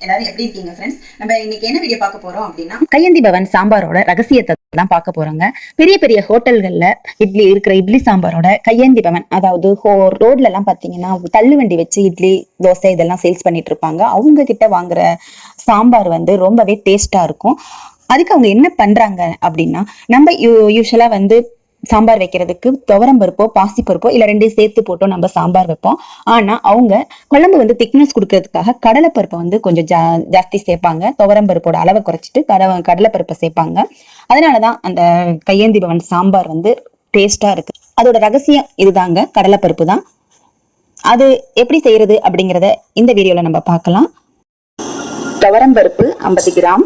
எல்லாரும் எப்படி இருக்கீங்க ஃப்ரெண்ட்ஸ் நம்ம இன்னைக்கு என்ன வீடியோ பார்க்க போறோம் அப்படின்னா கையந்தி பவன் சாம்பாரோட ரகசியத்தை தான் பார்க்க போறோங்க. பெரிய பெரிய ஹோட்டல்கள்ல இட்லி இருக்கிற இட்லி சாம்பாரோட கையந்தி பவன் அதாவது ஹோ- ரோட்ல எல்லாம் பாத்தீங்கன்னா தள்ளுவண்டி வச்சு இட்லி தோசை இதெல்லாம் சேல்ஸ் பண்ணிட்டு இருப்பாங்க. அவங்க கிட்ட வாங்குற சாம்பார் வந்து ரொம்பவே டேஸ்டா இருக்கும். அதுக்கு அவங்க என்ன பண்றாங்க அப்படின்னா நம்ம யூஸ்வலா வந்து சாம்பார் வைக்கிறதுக்கு துவரம் பருப்போ பாசி பருப்போ இல்ல ரெண்டையும் சேர்த்து போட்டோ நம்ம சாம்பார் வைப்போம். ஆனா அவங்க குழம்பு வந்து திக்னஸ் கொடுக்கறதுக்காக கடலைப்பருப்பை வந்து கொஞ்சம் ஜா ஜாஸ்தி சேர்ப்பாங்க. துவரம் பருப்போட அளவை குறைச்சிட்டு கட கடலைப்பருப்பை சேர்ப்பாங்க. அதனாலதான் அந்த கையேந்தி பவன் சாம்பார் வந்து டேஸ்டா இருக்கு. அதோட ரகசியம் இதுதாங்க. கடலைப்பருப்பு தான். அது எப்படி செய்யறது அப்படிங்கறத இந்த வீடியோல நம்ம பார்க்கலாம். துவரம் பருப்பு ஐம்பது கிராம்.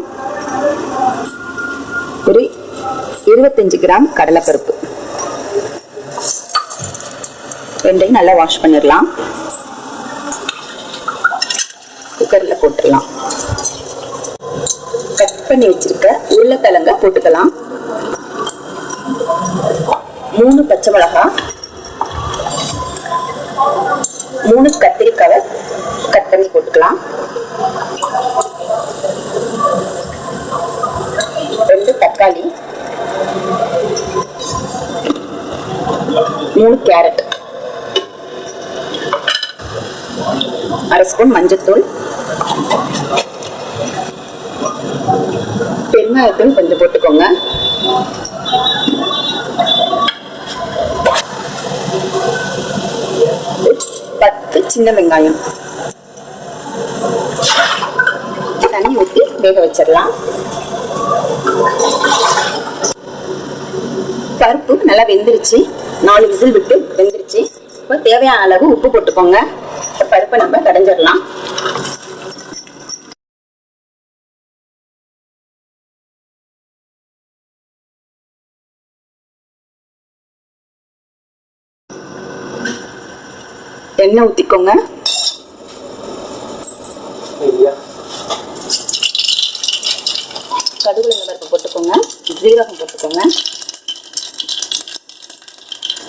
ஒரு இருபத்தஞ்சு கிராம் கடலைப்பருப்பு. ரெண்டையும் நல்லா வாஷ் பண்ணிடலாம். குக்கரில் போட்டுடலாம். கட் பண்ணி வச்சிருக்க உருளைக்கிழங்க போட்டுக்கலாம். மூணு பச்சை மிளகாய் மூணு கத்திரிக்காவை கட் பண்ணி போட்டுக்கலாம். ரெண்டு தக்காளி மூணு கேரட். அரை ஸ்பூன் மஞ்சத்தூள். பெருங்காயத்தூள் கொஞ்சம் போட்டுக்கோங்க. பத்து சின்ன வெங்காயம். தண்ணி ஊற்றி வேக வச்சிடலாம். பருப்பு நல்லா வெந்துருச்சு. நாலு விசில் விட்டு வெந்துருச்சு. இப்போ தேவையான அளவு உப்பு போட்டுக்கோங்க. பருப்பை நம்ம கடைஞ்சிடலாம். எண்ணெய் ஊற்றிக்கோங்க கடுகுல பருப்பு போட்டுக்கோங்க. ஜீரகம் போட்டுக்கோங்க.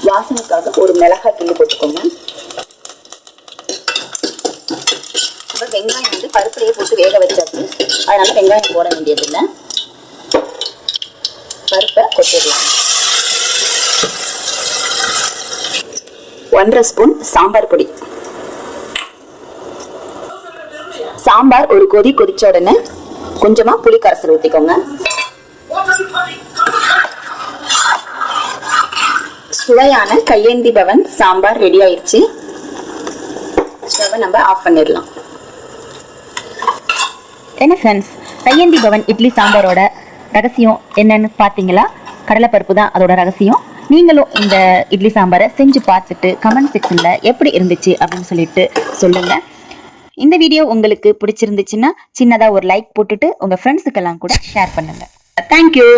வாசனைக்காக ஒரு மிளகாய் கிள்ளி போட்டுக்கோங்க அப்புறம் வெங்காயம் வந்து பருப்புலேயே போட்டு வேக வச்சாச்சு. அதனால வெங்காயம் போட வேண்டியதில்லை. பருப்பை கொட்டிடலாம். ஒன்றரை ஸ்பூன் சாம்பார் பொடி. சாம்பார் ஒரு கொதி கொதிச்ச உடனே கொஞ்சமா புளி கரைசல் ஊற்றிக்கோங்க சுவையான கையேந்தி பவன் சாம்பார் ரெடி ஆயிடுச்சு ஸ்டவ்வை நம்ம ஆஃப் பண்ணிடலாம். என்ன ஃப்ரெண்ட்ஸ் கையேந்தி பவன் இட்லி சாம்பாரோட ரகசியம் என்னன்னு பார்த்தீங்களா? கடலைப்பருப்பு தான் அதோட ரகசியம். நீங்களும் இந்த இட்லி சாம்பாரை செஞ்சு பார்த்துட்டு கமெண்ட் செக்ஷனில் எப்படி இருந்துச்சு அப்படின்னு சொல்லிட்டு சொல்லுங்கள் இந்த வீடியோ உங்களுக்கு பிடிச்சிருந்துச்சுன்னா சின்னதாக ஒரு லைக் போட்டுட்டு உங்கள் ஃப்ரெண்ட்ஸுக்கெல்லாம் கூட ஷேர் பண்ணுங்கள் தேங்க்யூ